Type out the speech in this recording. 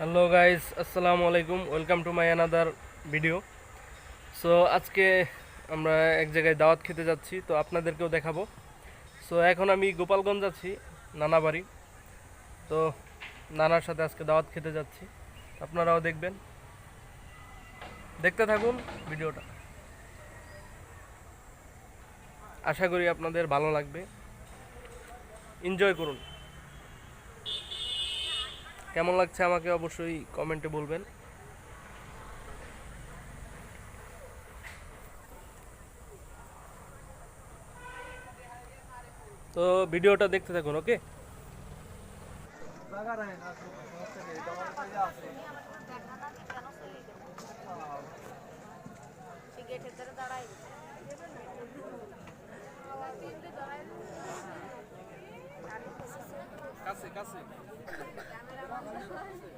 Hello guys আসসালামু আলাইকুম welcome to my another video so আজকে আমরা এক জায়গায় দাওয়াত খেতে যাচ্ছি, তো আপনাদেরকেও দেখাবো। সো এখন আমি গোপালগঞ্জ যাচ্ছি, নানা বাড়ি। তো নানার সাথে আজকে দাওয়াত খেতে যাচ্ছি। আপনারাও দেখবেন। দেখতে থাকুন ভিডিওটা। আশা করি আপনাদের ভালো লাগবে। এনজয় করুন। কেমন লাগছে আমাকে অবশ্যই কমেন্টে বলবেন। তো ভিডিওটা দেখতে থাকুন ওকে? কাছে কাছে। Thank you.